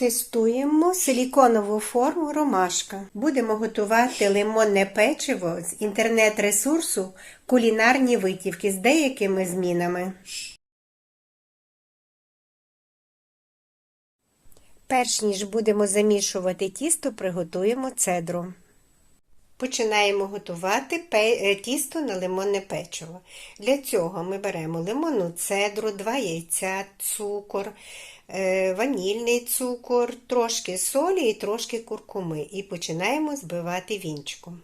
Тестуємо силіконову форму ромашка. Будемо готувати лимонне печиво з інтернет-ресурсу кулінарні витівки з деякими змінами. Перш ніж будемо замішувати тісто, приготуємо цедру. Починаємо готувати е, тісто на лимонне печиво. Для цього ми беремо лимонну цедру, 2 яйця, цукор, е, ванільний цукор, трошки солі і трошки куркуми. І починаємо збивати вінчиком.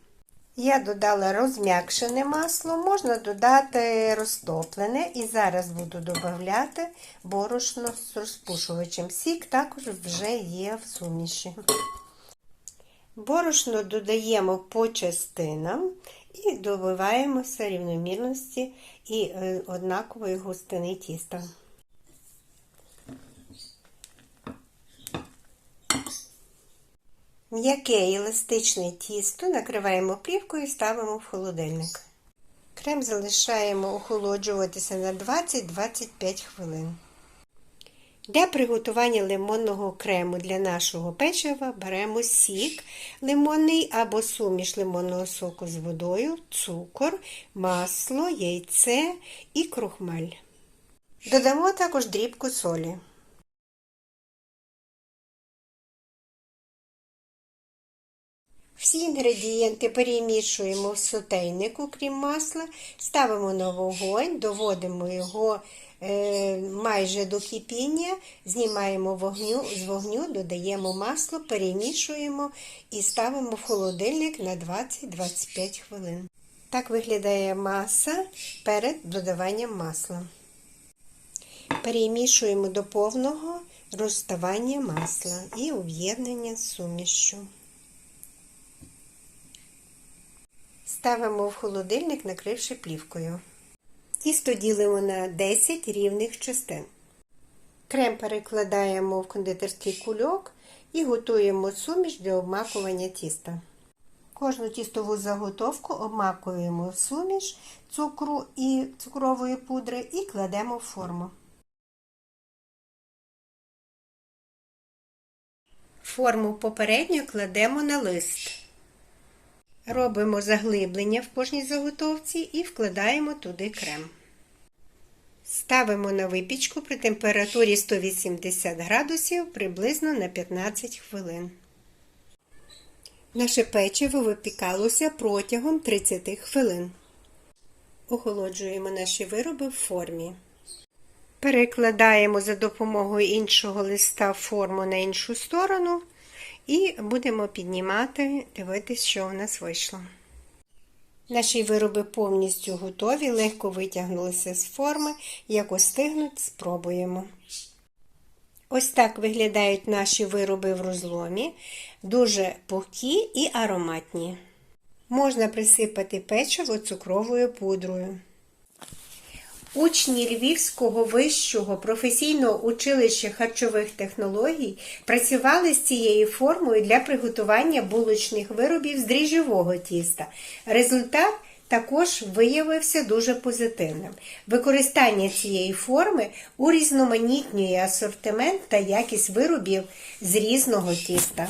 Я додала розм'якшене масло, можна додати розтоплене, і зараз буду додати борошно з розпушувачем. Сік також вже є в суміші. Борошно додаємо по частинам і добиваємося рівномірності і однакової густини тіста. М'яке еластичне тісто накриваємо плівкою і ставимо в холодильник. Крем залишаємо охолоджуватися на 20-25 хвилин. Для приготування лимонного крему для нашого печива беремо сік лимонний або суміш лимонного соку з водою, цукор, масло, яйце і крухмаль. Додамо також дрібку солі. Всі інгредієнти перемішуємо в сотейнику, крім масла, ставимо на вогонь, доводимо його е, майже до кипіння, знімаємо вогню, з вогню, додаємо масло, перемішуємо і ставимо в холодильник на 20-25 хвилин. Так виглядає маса перед додаванням масла. Перемішуємо до повного розставання масла і об'єднання з сумішю. Ставимо в холодильник, накривши плівкою. Тісто ділимо на 10 рівних частин. Крем перекладаємо в кондитерський кульок і готуємо суміш для обмакування тіста. Кожну тістову заготовку обмакуємо в суміш цукру і цукрової пудри і кладемо в форму. Форму попередньо кладемо на лист. Робимо заглиблення в кожній заготовці і вкладаємо туди крем. Ставимо на випічку при температурі 180 градусів приблизно на 15 хвилин. Наше печиво випікалося протягом 30 хвилин. Охолоджуємо наші вироби в формі. Перекладаємо за допомогою іншого листа форму на іншу сторону. І будемо піднімати, дивитися, що в нас вийшло. Наші вироби повністю готові, легко витягнулися з форми. Як остигнуть, спробуємо. Ось так виглядають наші вироби в розломі, дуже пухкі і ароматні. Можна присипати печиво цукровою пудрою. Учні Львівського вищого професійного училища харчових технологій працювали з цією формою для приготування булочних виробів з дріжджового тіста. Результат також виявився дуже позитивним. Використання цієї форми урізноманітнює асортимент та якість виробів з різного тіста.